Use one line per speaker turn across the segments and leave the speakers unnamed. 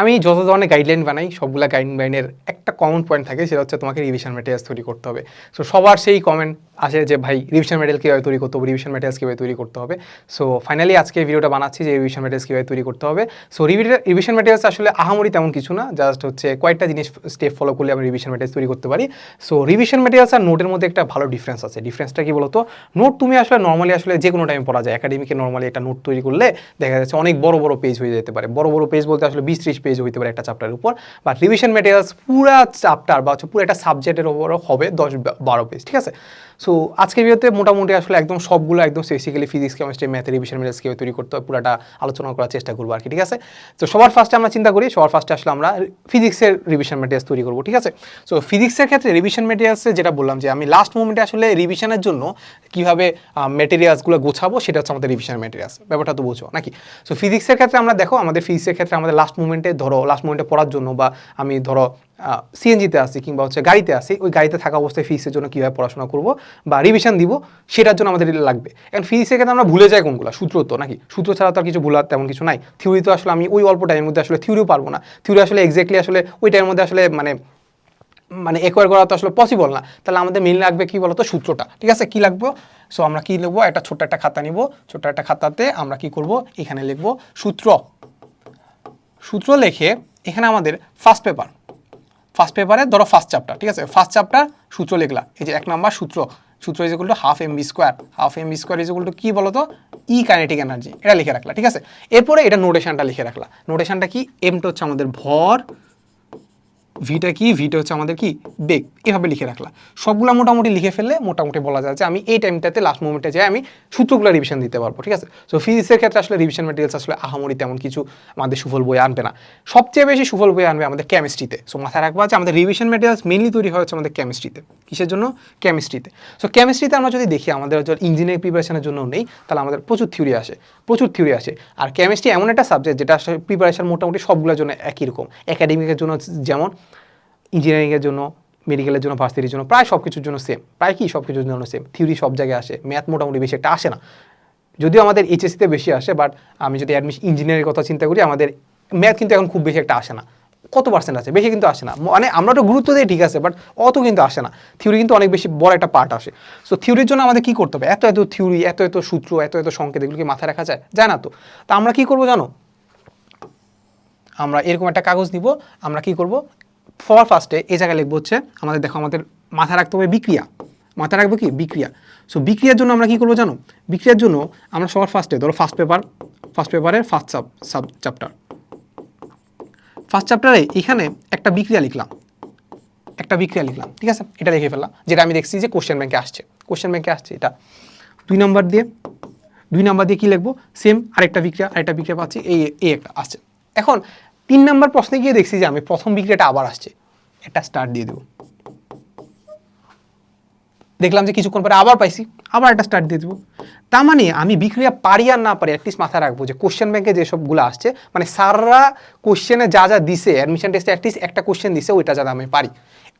আমি যত ধরনের গাইডলাইন বানাই, সবগুলা গাইডলাইনের একটা কমন পয়েন্ট থাকে, সেটা হচ্ছে তোমাকে রিভিশন ম্যাটেরিয়ালস তৈরি করতে হবে। সো সবার সেই কমেন্ট আসে যে, ভাই রিভিশন ম্যাটেরিয়াল কীভাবে তৈরি করতে হবে রিভিশন ম্যাটেরিয়ালস কীভাবে তৈরি করতে হবে? সো ফাইনালি আজকে ভিডিওটা বানাচ্ছি যে রিভিশন ম্যাটেরিয়ালস কীভাবে তৈরি করতে হবে। সো রিভিশন ম্যাটেরিয়ালস আসলে আহামরি তেমন কিছু না জাস্ট হচ্ছে কয়েকটা জিনিস স্টেপ ফলো করলে আমি রিভিশন ম্যাটেরিয়ালস তৈরি করতে পারি। সো রিভিশন ম্যাটেরিয়ালস আর নোটের মধ্যে একটা ভালো ডিফারেন্স আছে। ডিফারেন্সটা কি বলতো? নোট তুমি আসলে নর্মালি আসলে যে কোনো টাইমে পড়া যায়। একাডেমিকে নর্মালি একটা নোট তৈরি করলে দেখা যাচ্ছে অনেক বড় বড় পেজ হয়ে যেতে পারে। বড় বড় পেজ বলতে আসলে বিশ ত্রিশ পেজ হইতে পারে একটা চ্যাপ্টারের উপর বাট রিভিশন ম্যাটেরিয়ালস পুরো চ্যাপ্টার বা হচ্ছে পুরো একটা সাবজেক্টের উপর হবে দশ বারো পেজ ঠিক আছে? সো আজকে ভিডিওতে মোটামুটি আসলে একদম সবগুলো একদম basically physics chemistry math revision materials কীভাবে তৈরি করতে হয় পুরাটা আলোচনা করার চেষ্টা করব আর কি ঠিক আছে? তো সবার ফার্স্টে আমরা চিন্তা করি, সবার ফার্স্টে আসলে আমরা ফিজিক্সের রিভিশন ম্যাটেরিয়ালস তৈরি করব, ঠিক আছে? সো ফিজিক্সের ক্ষেত্রে রিভিশন ম্যাটেরিয়ালসে যেটা বললাম যে আমি লাস্ট মোমেন্টে আসলে রিভিশনের জন্য কীভাবে মেটেরিয়ালসগুলো গোছাবো সেটা হচ্ছে আমাদের রিভিশন মেটেরিয়ালস ব্যাপারটা তো বুঝো নাকি? সো ফিজিক্সের ক্ষেত্রে আমরা দেখো, আমাদের ফিজিক্সের ক্ষেত্রে আমাদের লাস্ট মোমেন্টে ধরো লাস্ট মোমেন্টে পড়ার জন্য বা আমি ধরো সিএনজিতে আসি কিংবা হচ্ছে গাড়িতে আসি ওই গাড়িতে থাকা অবস্থায় ফিজিক্সের জন্য কীভাবে পড়াশোনা করব বা রিভিশন দিব, সেটার জন্য আমাদের লাগবে। এখন ফিজিক্সের ক্ষেত্রে আমরা ভুলে যাই কোনগুলো, সূত্র তো নাকি? সূত্র ছাড়া তো আর কিছু ভুলার তেমন কিছু নাই। থিওরি তো আসলে আমি ওই অল্প টাইমের মধ্যে আসলে থিওরিও পারব না। থিওরি আসলে এক্স্যাক্টলি আসলে ওই টাইমের মধ্যে আসলে মানে মানে একোয়ার করা তো আসলে পসিবল না। তাহলে আমাদের মেন লাগবে কি বলতো? সূত্রটা। ঠিক আছে? কি লাগবে? সো আমরা কি লিখব? একটা ছোট্ট একটা খাতা নিব। ছোট্ট একটা খাতাতে আমরা কি করব? এখানে লিখব সূত্র। সূত্র লেখে এখানে আমাদের ফার্স্ট পেপার ফার্স্ট পেপারে ধরো ফার্স্ট চ্যাপ্টার ঠিক আছে? ফার্স্ট চ্যাপ্টার সূত্র লেখলা। এই যে এক নাম্বার সূত্র সূত্র is to half M B square half M B square is to কী বলতো? ই কাইনেটিক এনার্জি এটা লিখে রাখলা, ঠিক আছে? এরপরে এটা নোটেশনটা লিখে রাখলা। নোটেশনটা কি? এমটা হচ্ছে আমাদের ভর ভিটা কি, ভিটা হচ্ছে আমাদের কি? বেগ এভাবে লিখে রাখলা। সবগুলো মোটামুটি লিখে ফেললে মোটামুটি বলা যায় যে আমি এই টাইমটাতে লাস্ট মোমেন্টে যাই আমি সূত্রগুলো রিভিশন দিতে পারব, ঠিক আছে? সো ফিজিক্সের ক্ষেত্রে আসলে রিভিশন ম্যাটেরিয়ালস আসলে আহামরি তেমন কিছু আমাদের সুফল বই আনবে না। সবচেয়ে বেশি সুফল বই আনবে আমাদের কেমিস্ট্রিতে সো মাথায় রাখবা যে আমাদের রিভিশন ম্যাটেরিয়ালস মেনলি তৈরি হয় হচ্ছে আমাদের কেমিস্ট্রিতে কিসের জন্য? কেমিস্ট্রিতে সো কেমিস্ট্রিতে আমরা যদি দেখি আমাদের ইঞ্জিনিয়ারিং প্রিপারেশনের জন্য নেই, তাহলে আমাদের প্রচুর থিওরি আসে, প্রচুর থিওরি আসে। আর কেমিস্ট্রি এমন একটা সাবজেক্ট যেটা আসলে প্রিপারেশন মোটামুটি সবগুলোর জন্য একই রকম। একাডেমিকের জন্য যেমন ইঞ্জিনিয়ারিংয়ের জন্য মেডিকেলের জন্য ভার্সিটির জন্য, প্রায় সব কিছুর জন্য সেম প্রায় কি সব কিছুর জন্য সেম থিওরি সব জায়গায় আসে। ম্যাথ মোটামুটি বেশি একটা আসে না। যদিও আমাদের এইচএসসিতে বেশি আসে বাট আমি যদি অ্যাডমিশন ইঞ্জিনিয়ারিং কথা চিন্তা করি, আমাদের ম্যাথ কিন্তু এখন খুব বেশি একটা আসে না। কত পার্সেন্ট আছে বেশি কিন্তু আসে না। মানে আমরা তো গুরুত্ব দিই ঠিক আছে বাট অত কিন্তু আসে না। থিওরি কিন্তু অনেক বেশি বড় একটা পার্ট আসে। সো থিওরির জন্য আমাদের কী করতে হবে? এত এত থিওরি এত এত সূত্র, এত এত সংকেত এগুলোকে মাথায় রাখা যায়? যায় না তো। তা আমরা কি করব জানো? আমরা এরকম একটা কাগজ নিব, আমরা কি করব? ফর ফার্স্টে এই জায়গায় লিখব হচ্ছে আমাদের দেখো আমাদের মাথায় রাখতে হবে বিক্রিয়া। মাথায় রাখব কি? বিক্রিয়া। সো বিক্রিয়ার জন্য আমরা কি করব জানো? বিক্রিয়ার জন্য আমরা সবার ফার্স্টে ধরো ফার্স্ট পেপার ফার্স্ট পেপারের first sub sub chapter first চ্যাপ্টারে এখানে একটা বিক্রিয়া লিখলাম। একটা বিক্রিয়া লিখলাম, ঠিক আছে? এটা লিখে ফেললাম, যেটা আমি দেখছি যে কোশ্চেন ব্যাংকে আসছে। কোশ্চেন ব্যাংকে আসছে এটা। দুই নম্বর দিয়ে, দুই নম্বর দিয়ে কী লিখব? সেম আরেকটা বিক্রিয়া আরেকটা বিক্রিয়া পাচ্ছি, এই এই একটা আসছে। এখন তিন নম্বর প্রশ্নে গিয়ে দেখছি যে আমি প্রথম বিক্রিয়াটা আবার আসছে। একটা স্টার্ট দিয়ে দেবো। দেখলাম যে কিছুক্ষণ পরে আবার পাইছি, আবার একটা স্টার্ট দিয়ে দেবো। তা মানে আমি বিক্রিয়া পারি আর না পারি অ্যাটলিস্ট মাথায় রাখব যে কোশ্চেন ব্যাংকে যেসবগুলো আসছে মানে স্যাররা কোশ্চেনে যা যা দিছে অ্যাডমিশন টেস্টে অ্যাটলিস্ট একটা কোশ্চেন দিছে, ওইটা যাতে আমি পারি।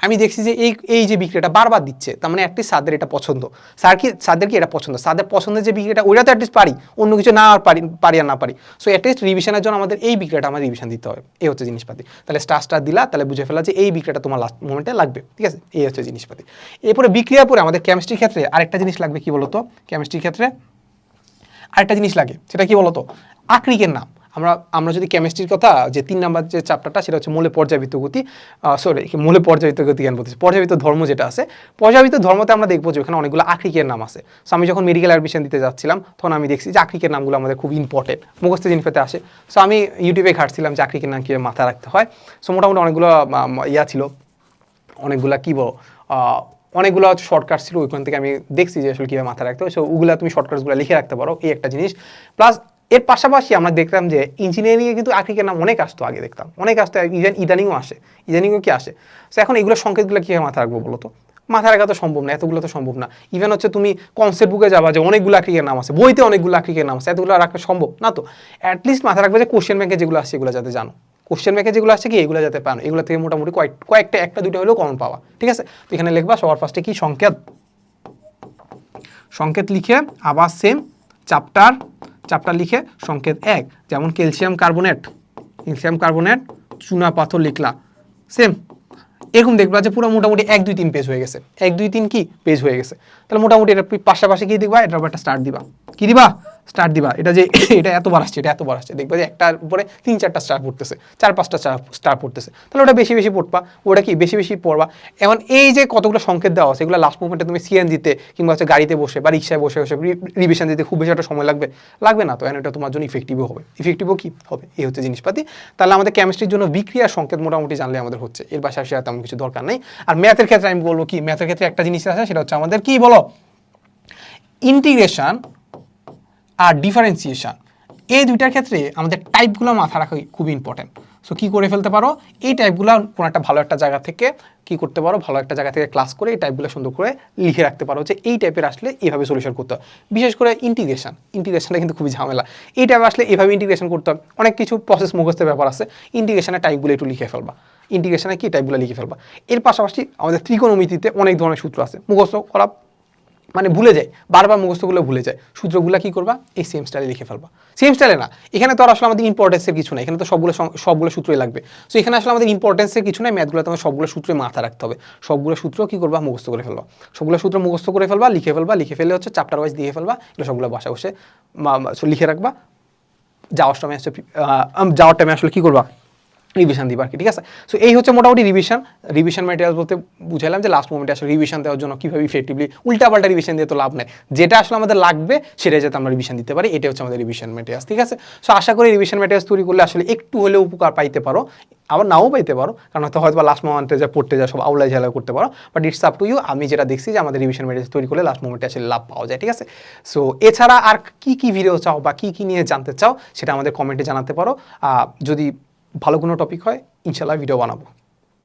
আমি দেখছি যে এই এই যে বিক্রিয়াটা বারবার দিচ্ছে, তার মানে অ্যাটলিস্ট স্যারদের এটা পছন্দ। স্যার কি স্যারদের কি এটা পছন্দ? স্যারদের পছন্দের যে বিক্রিয়াটা ওইটা তো অ্যাটলিস্ট পারি, অন্য কিছু না আর পারি পারি আর না পারি। সো অ্যাটলিস্ট রিভিশনের জন্য আমাদের এই বিক্রিয়াটা আমার রিভিশন দিতে হবে। এই হচ্ছে জিনিসপাতি। তাহলে স্টার স্টার দিলা, তাহলে বুঝে ফেলা যে এই বিক্রিয়াটা তোমার লাস্ট মোমেন্টে লাগবে। ঠিক আছে? এই হচ্ছে জিনিসপাতি। এরপরে বিক্রিয়ার পরে আমাদের কেমিস্ট্রির ক্ষেত্রে আরেকটা জিনিস লাগবে কি বলতো? কেমিস্ট্রির ক্ষেত্রে আরেকটা জিনিস লাগে। সেটা কি বলতো? আকরিকের নাম। আমরা আমরা যদি কেমিস্ট্রির কথা, যে তিন নাম্বার যে চ্যাপ্টারটা সেটা হচ্ছে মূলে পর্যাবৃত্ত গতি সরি মূলে পর্যাবৃত্ত গতি জ্ঞান বলতেছি। পর্যাবৃত্ত ধর্ম যেটা আছে পর্যাবৃত্ত ধর্মতে আমরা দেখব যে ওখানে অনেকগুলো আকরিকের নাম আছে। সো আমি যখন মেডিকেল অ্যাডমিশন দিতে যাচ্ছিলাম, তখন আমি দেখছি যে আকরিকের নামগুলো আমাদের খুব ইম্পর্টেন্ট মুখস্থ জিনিস পেতে আসে। সো আমি ইউটিউবে ঘাটছিলাম যে আকরিকের নাম কীভাবে মাথায় রাখতে হয়। সো মোটামুটি অনেকগুলো ইয়া ছিল। অনেকগুলা কী বল অনেকগুলো শর্টকাট ছিল। ওইখান থেকে আমি দেখছি যে আসলে কীভাবে মাথায় রাখতে হয়। সো ওগুলো তুমি শর্টকাটসগুলো লিখে রাখতে পারো, এই একটা জিনিস। প্লাস এর পাশাপাশি আমরা দেখলাম যে ইঞ্জিনিয়ারিংয়ে কিন্তু আর্কিকের নাম অনেক আসতো আগে দেখতাম। অনেক আসতো ইভেন ইদানিংও আসে। ইদানিংও কি আসে? সো এখন এগুলো সংকেতগুলো কীভাবে মাথায় রাখব বলো তো? মাথায় রাখা তো সম্ভব না, এতগুলো তো সম্ভব না। ইভেন হচ্ছে তুমি কনসেপ্ট বুকে যাবা যে অনেকগুলো আক্রিকের নাম আছে, বইতে অনেকগুলো আক্রিকের নাম আছে, এতগুলো রাখা সম্ভব না তো? অ্যাটলিস্ট মাথায় রাখবে যে কোশ্চেন ব্যাংকে যেগুলো আসছে এগুলো যাতে জানো। কোশ্চেন ব্যাংকে যেগুলো আসছে কি, এগুলো যাতে পানো। এগুলো থেকে মোটামুটি কয়েক, কয়েকটা, একটা দুটো হলেও কমন পাওয়া ঠিক আছে? তো এখানে লিখবা সবার ফার্স্টে কি? সংকেত। সংকেত লিখে আবার সেম চ্যাপ্টার চ্যাপ্টার লিখে সংকেত এক, যেমন ক্যালসিয়াম কার্বোনেট। ক্যালসিয়াম কার্বোনেট চুনা পাথর লিখলা। সেম এরকম দেখবা যে পুরো মোটামুটি এক, দুই, তিন পেজ হয়ে গেছে। এক, দুই, তিন কি? পেজ হয়ে গেছে। তাহলে মোটামুটি এটা পাশাপাশি কি দেখবা এটা একটা স্টার্ট দিবা। কি দিবা? স্টার্ট দিবা। এটা যে, এটা এত এতবার আসছে, এটা এত এতবার আসছে। দেখবা যে একটার উপরে তিন, চারটা স্টার পড়তেছে, চার, পাঁচটা স্টার পড়তেছে। তাহলে ওটা বেশি বেশি পড়বা। ওটা কি? বেশি বেশি পড়বা। এমন এই যে কতগুলো সংকেত দেওয়া আছে, এগুলো লাস্ট মুভমেন্টে তুমি সিএনজিতে কিংবা হচ্ছে গাড়িতে বসে বা রিক্সায় বসে বসে রিভিশন দিতে খুব বেশি একটা সময় লাগবে। লাগবে না তো এটা তোমার জন্য ইফেক্টিভও হবে। ইফেক্টিভও কি? হবে। এই হচ্ছে জিনিসপাতি। তাহলে আমাদের কেমিস্ট্রির জন্য বিক্রিয়ার সংকেত মোটামুটি জানলে আমাদের হচ্ছে। এর পাশাপাশি আর তেমন কিছু দরকার নেই। আর ম্যাথের ক্ষেত্রে আমি বলব কি? ম্যাথের ক্ষেত্রে একটা জিনিস আছে, সেটা হচ্ছে আমাদের কি বলো? ইন্টিগ্রেশন আর ডিফারেন্সিয়েশন এই দুইটার ক্ষেত্রে আমাদের টাইপগুলো মাথা রাখা খুব ইম্পর্টেন্ট সো কী করে ফেলতে পারো? এই টাইপগুলো কোনো একটা ভালো একটা জায়গা থেকে কি করতে পারো? ভালো একটা জায়গা থেকে ক্লাস করে এই টাইপগুলো সুন্দর করে লিখে রাখতে পারো যে এই টাইপের আসলে এইভাবে সলিউশন করতে হয়। বিশেষ করে ইন্টিগ্রেশন ইন্টিগ্রেশনটা কিন্তু খুবই ঝামেলা। এই টাইপে আসলে এইভাবে ইন্টিগ্রেশন করতে হয়। অনেক কিছু প্রসেস মুখস্থের ব্যাপার আছে। ইন্টিগ্রেশনের টাইপগুলো একটু লিখে ফেলবা। ইন্টিগ্রেশনে কি টাইপগুলো লিখে ফেলবা? এর পাশাপাশি আমাদের ত্রিকোণমিতিতে অনেক ধরনের সূত্র আছে। মুখস্থ করা মানে ভুলে যায়, বারবার মুখস্থগুলো ভুলে যায়। সূত্রগুলো কি করবা? এই সেম স্টাইলে লিখে ফেলবা। সেম স্টাইলে না, এখানে তো আর আসলে আমাদের ইম্পর্টেন্সের কিছু নাই, এখানে তো সবগুলো সবগুলো সূত্রই লাগবে। সো এখানে আসলে আমাদের ইম্পর্টেন্সের কিছু নাই ম্যাথগুলো তোমার সবগুলো সূত্রে মাথা রাখতে হবে। সবগুলো সূত্র কি করবা? মুখস্থ করে ফেলবা। সবগুলো সূত্র মুখস্থ করে ফেলবা, লিখে ফেলবা, লিখে ফেলে হচ্ছে চ্যাপ্টার ওয়াইজ দিয়ে ফেলবা, এগুলো সবগুলো বাসা বসে লিখে রাখবা। যাওয়ার টাইমে আসলে যাওয়ার টাইমে আসলে কি করবা? রিভিশন দিবা আর কি, ঠিক আছে? সো এই হচ্ছে মোটামুটি রিভিশন রিভিশন ম্যাটেরিয়াল বলতে বুঝাইলাম যে লাস্ট মোমেন্টে আসলে রিভিশন দেওয়ার জন্য কীভাবে ইফেক্টিভলি উল্টাপাল্টা রিভিশন দিয়ে তো লাভ নেই। যেটা আসলে আমাদের লাগবে সেটা যাতে আমরা রিভিশন দিতে পারি এটা হচ্ছে আমাদের রিভিশন ম্যাটেরিয়ালস ঠিক আছে? সো আশা করি রিভিশন ম্যাটেরিয়ালস তৈরি করলে আসলে একটু হলেও উপকার পাইতে পারো। আবার নাও পাইতে পারো, কারণ হয়তো হয়তো লাস্ট মোমেন্টে যা পড়তে যা সব আউলাই ঝালাই করতে পারো। But it's up to you আমি যেটা দেখছি যে আমাদের রিভিশন ম্যাটেরিয়ালস তৈরি করলে লাস্ট মোমেন্টে আসলে লাভ পাওয়া যায়, ঠিক আছে? সো এছাড়া আর কি কি ভিডিও চাও বা কি কি নিয়ে জানতে চাও, সেটা আমাদের কমেন্টে জানাতে পারো। যদি ভালো কোনো টপিক হয় ইনশাল্লাহ ভিডিও বানাবো।